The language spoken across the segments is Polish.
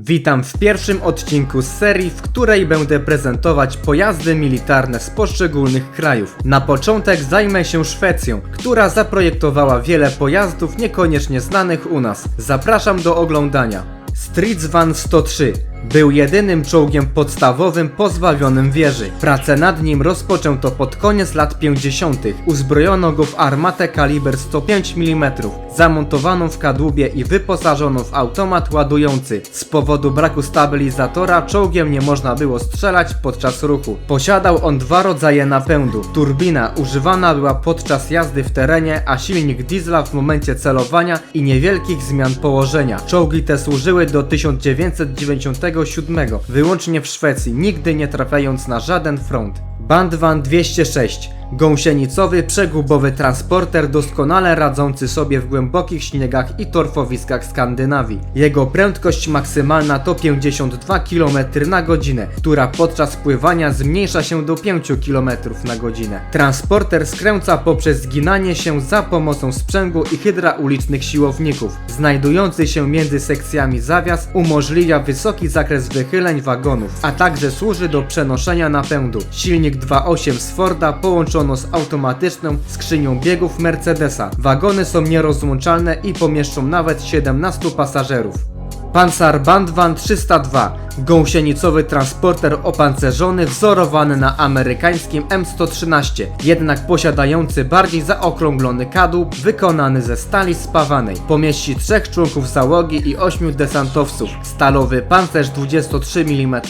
Witam w pierwszym odcinku z serii, w której będę prezentować pojazdy militarne z poszczególnych krajów. Na początek zajmę się Szwecją, która zaprojektowała wiele pojazdów niekoniecznie znanych u nas. Zapraszam do oglądania. Stridsvan 103 był jedynym czołgiem podstawowym pozbawionym wieży. Pracę nad nim rozpoczęto pod koniec lat 50. Uzbrojono go w armatę kaliber 105 mm, zamontowaną w kadłubie i wyposażoną w automat ładujący. Z powodu braku stabilizatora czołgiem nie można było strzelać podczas ruchu. Posiadał on dwa rodzaje napędu. Turbina używana była podczas jazdy w terenie, a silnik diesla w momencie celowania i niewielkich zmian położenia. Czołgi te służyły do 1997 wyłącznie w Szwecji, nigdy nie trafiając na żaden front. Bandwan 206 Gąsienicowy, przegubowy transporter doskonale radzący sobie w głębokich śniegach i torfowiskach Skandynawii. Jego prędkość maksymalna to 52 km na godzinę, która podczas pływania zmniejsza się do 5 km na godzinę. Transporter skręca poprzez zginanie się za pomocą sprzęgu i hydraulicznych siłowników. Znajdujący się między sekcjami zawias umożliwia wysoki zakres wychyleń wagonów, a także służy do przenoszenia napędu. Silnik 2.8 z Forda połączono z automatyczną skrzynią biegów Mercedesa. Wagony są nierozłączalne i pomieszczą nawet 17 pasażerów. Panzer Bandwan 302 Gąsienicowy transporter opancerzony wzorowany na amerykańskim M113, jednak posiadający bardziej zaokrąglony kadłub wykonany ze stali spawanej. Pomieści trzech członków załogi i ośmiu desantowców. Stalowy pancerz 23 mm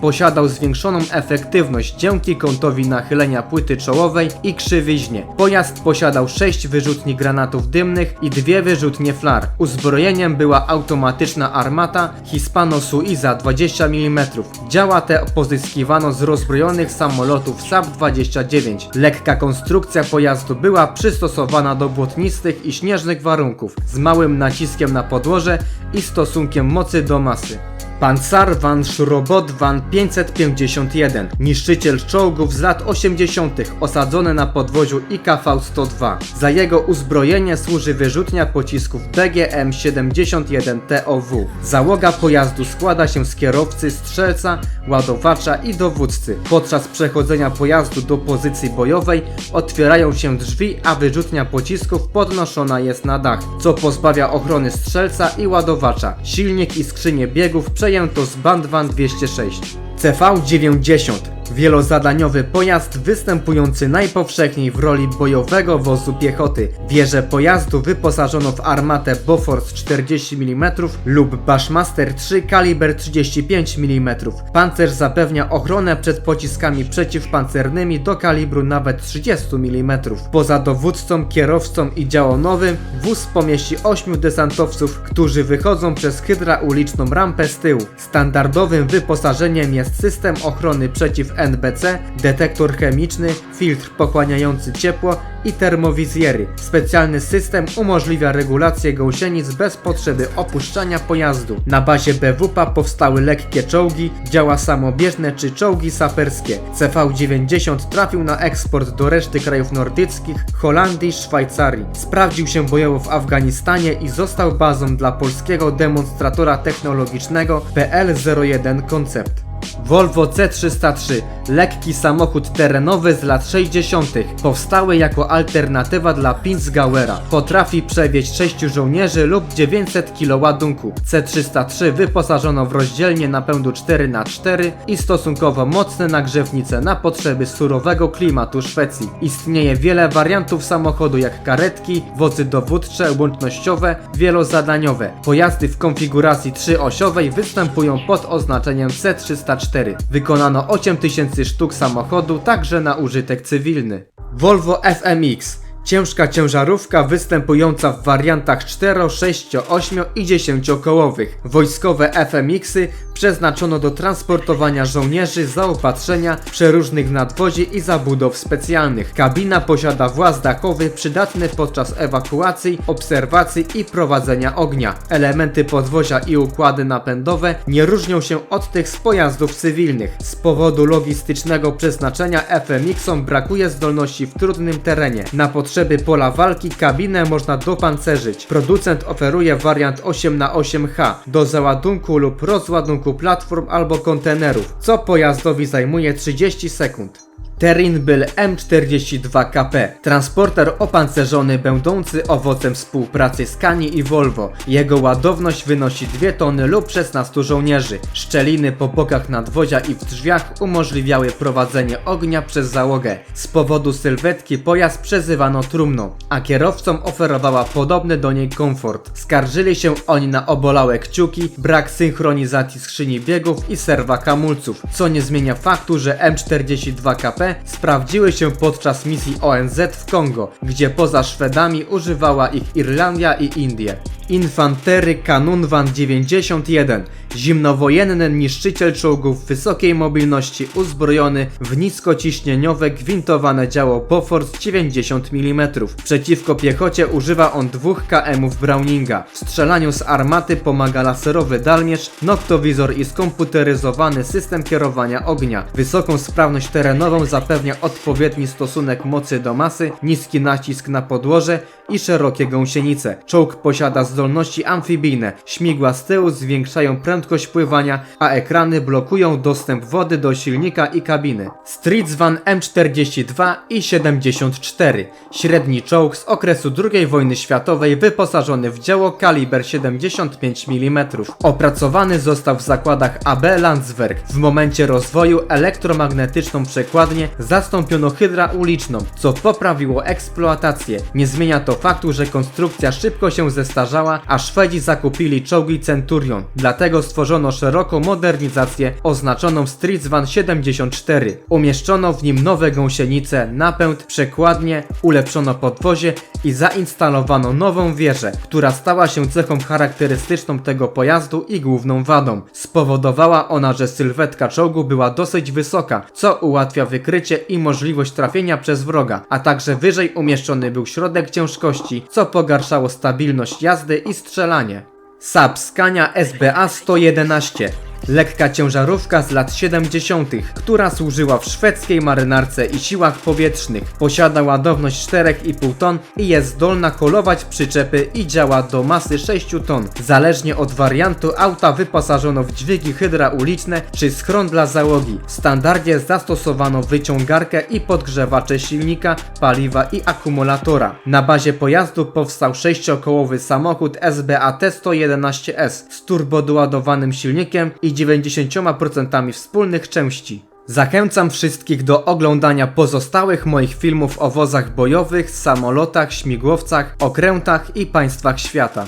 posiadał zwiększoną efektywność dzięki kątowi nachylenia płyty czołowej i krzywiźnie. Pojazd posiadał 6 wyrzutni granatów dymnych i dwie wyrzutnie flar. Uzbrojeniem była automatyczna armata Hispano Suiza 20 20 mm. Działa te pozyskiwano z rozbrojonych samolotów SAP-29. Lekka konstrukcja pojazdu była przystosowana do błotnistych i śnieżnych warunków, z małym naciskiem na podłoże i stosunkiem mocy do masy. Panzerwan Schrobotwan 551, niszczyciel czołgów z lat 80., osadzony na podwoziu IKV-102. Za jego uzbrojenie służy wyrzutnia pocisków BGM-71 TOW. Załoga pojazdu składa się z kierowcy, strzelca, ładowacza i dowódcy. Podczas przechodzenia pojazdu do pozycji bojowej otwierają się drzwi, a wyrzutnia pocisków podnoszona jest na dach, co pozbawia ochrony strzelca i ładowacza. Silnik i skrzynie biegów przejęto z Bandwan 206. CV-90 Wielozadaniowy pojazd występujący najpowszechniej w roli bojowego wozu piechoty. Wieżę pojazdu wyposażono w armatę Bofors 40 mm lub Bushmaster 3 kaliber 35 mm. Pancerz zapewnia ochronę przed pociskami przeciwpancernymi do kalibru nawet 30 mm. Poza dowódcą, kierowcą i działonowym wóz pomieści 8 desantowców, którzy wychodzą przez hydrauliczną rampę z tyłu. Standardowym wyposażeniem jest system ochrony przeciw NBC, detektor chemiczny, filtr pochłaniający ciepło i termowizjery. Specjalny system umożliwia regulację gąsienic bez potrzeby opuszczania pojazdu. Na bazie BWP powstały lekkie czołgi, działa samobieżne czy czołgi saperskie. CV-90 trafił na eksport do reszty krajów nordyckich, Holandii, Szwajcarii. Sprawdził się bojowo w Afganistanie i został bazą dla polskiego demonstratora technologicznego PL-01 Concept. Volvo C303, lekki samochód terenowy z lat 60., powstały jako alternatywa dla Pinzgauera. Potrafi przewieźć 6 żołnierzy lub 900 kg ładunku. C303 wyposażono w rozdzielnie napędu 4x4 i stosunkowo mocne nagrzewnice na potrzeby surowego klimatu Szwecji. Istnieje wiele wariantów samochodu jak karetki, wozy dowódcze, łącznościowe, wielozadaniowe. Pojazdy w konfiguracji trzyosiowej występują pod oznaczeniem C304. Wykonano 8000 sztuk samochodu także na użytek cywilny. Volvo FMX Ciężka ciężarówka występująca w wariantach 4, 6, 8 i 10 kołowych. Wojskowe FMX-y przeznaczono do transportowania żołnierzy, zaopatrzenia, przeróżnych nadwozi i zabudow specjalnych. Kabina posiada właz dachowy przydatny podczas ewakuacji, obserwacji i prowadzenia ognia. Elementy podwozia i układy napędowe nie różnią się od tych z pojazdów cywilnych. Z powodu logistycznego przeznaczenia FMX-om brakuje zdolności w trudnym terenie. Na potrzeby pola walki kabinę można dopancerzyć. Producent oferuje wariant 8x8H do załadunku lub rozładunku platform albo kontenerów, co pojazdowi zajmuje 30 sekund. Terin byl M42KP, transporter opancerzony będący owocem współpracy Scani i Volvo. Jego ładowność wynosi 2 tony lub 16 żołnierzy. Szczeliny po bokach nadwozia i w drzwiach umożliwiały prowadzenie ognia przez załogę. Z powodu sylwetki pojazd przezywano trumną, a kierowcom oferowała podobny do niej komfort. Skarżyli się oni na obolałe kciuki, brak synchronizacji skrzyni biegów i serwa hamulców, co nie zmienia faktu, że M42KP sprawdziły się podczas misji ONZ w Kongo, gdzie poza Szwedami używała ich Irlandia i Indie. Infantery Kanunwan 91 Zimnowojenny niszczyciel czołgów wysokiej mobilności uzbrojony w niskociśnieniowe gwintowane działo Bofors 90 mm. Przeciwko piechocie używa on dwóch KM-ów Browninga. W strzelaniu z armaty pomaga laserowy dalmierz, noktowizor i skomputeryzowany system kierowania ognia. Wysoką sprawność terenową zapewnia odpowiedni stosunek mocy do masy, niski nacisk na podłoże i szerokie gąsienice. Czołg posiada zdolności amfibijne. Śmigła z tyłu zwiększają prędkość pływania, a ekrany blokują dostęp wody do silnika i kabiny. Streetsvan M42 i 74. Średni czołg z okresu II wojny światowej wyposażony w działo kaliber 75 mm. Opracowany został w zakładach AB Landswerk. W momencie rozwoju elektromagnetyczną przekładnię zastąpiono hydrauliczną, co poprawiło eksploatację. Nie zmienia to faktu, że konstrukcja szybko się zestarzała, a Szwedzi zakupili czołgi Centurion. Dlatego stworzono szeroką modernizację oznaczoną Streetsvan 74. Umieszczono w nim nowe gąsienice, napęd, przekładnie, ulepszono podwozie i zainstalowano nową wieżę, która stała się cechą charakterystyczną tego pojazdu i główną wadą. Spowodowała ona, że sylwetka czołgu była dosyć wysoka, co ułatwia wykrycie i możliwość trafienia przez wroga, a także wyżej umieszczony był środek ciężkości, co pogarszało stabilność jazdy i strzelanie. Saab Scania SBA 111 Lekka ciężarówka z lat 70., która służyła w szwedzkiej marynarce i siłach powietrznych. Posiada ładowność 4,5 ton i jest zdolna kolować przyczepy i działa do masy 6 ton. Zależnie od wariantu auta wyposażono w dźwigi hydrauliczne czy schron dla załogi. W standardzie zastosowano wyciągarkę i podgrzewacze silnika, paliwa i akumulatora. Na bazie pojazdu powstał sześciokołowy samochód SBAT 111S z turbodoładowanym silnikiem i 90% wspólnych części. Zachęcam wszystkich do oglądania pozostałych moich filmów o wozach bojowych, samolotach, śmigłowcach, okrętach i państwach świata.